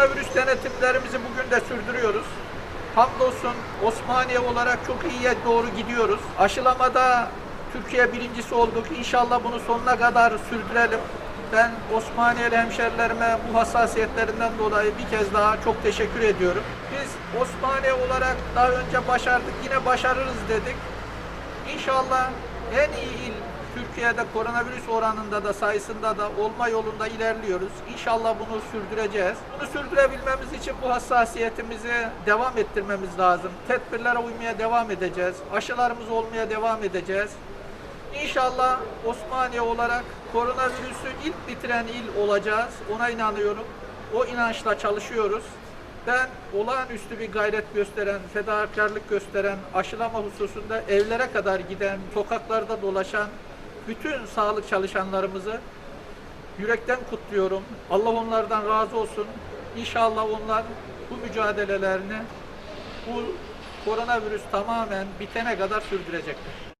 Koronavirüs denetimlerimizi bugün de sürdürüyoruz. Hamdolsun Osmaniye olarak çok iyiye doğru gidiyoruz. Aşılamada Türkiye birincisi olduk. İnşallah bunu sonuna kadar sürdürelim. Ben Osmaniyeli hemşerilerime bu hassasiyetlerinden dolayı bir kez daha çok teşekkür ediyorum. Biz Osmaniye olarak daha önce başardık, yine başarırız dedik. İnşallah en iyi il Türkiye'de koronavirüs oranında da sayısında da olma yolunda ilerliyoruz. İnşallah bunu sürdüreceğiz. Bunu sürdürebilmemiz için bu hassasiyetimizi devam ettirmemiz lazım. Tedbirlere uymaya devam edeceğiz. Aşılarımız olmaya devam edeceğiz. İnşallah Osmaniye olarak koronavirüsü ilk bitiren il olacağız. Ona inanıyorum. O inançla çalışıyoruz. Ben olağanüstü bir gayret gösteren, fedakarlık gösteren, aşılama hususunda evlere kadar giden, sokaklarda dolaşan bütün sağlık çalışanlarımızı yürekten kutluyorum. Allah onlardan razı olsun. İnşallah onlar bu mücadelelerini bu koronavirüs tamamen bitene kadar sürdürecekler.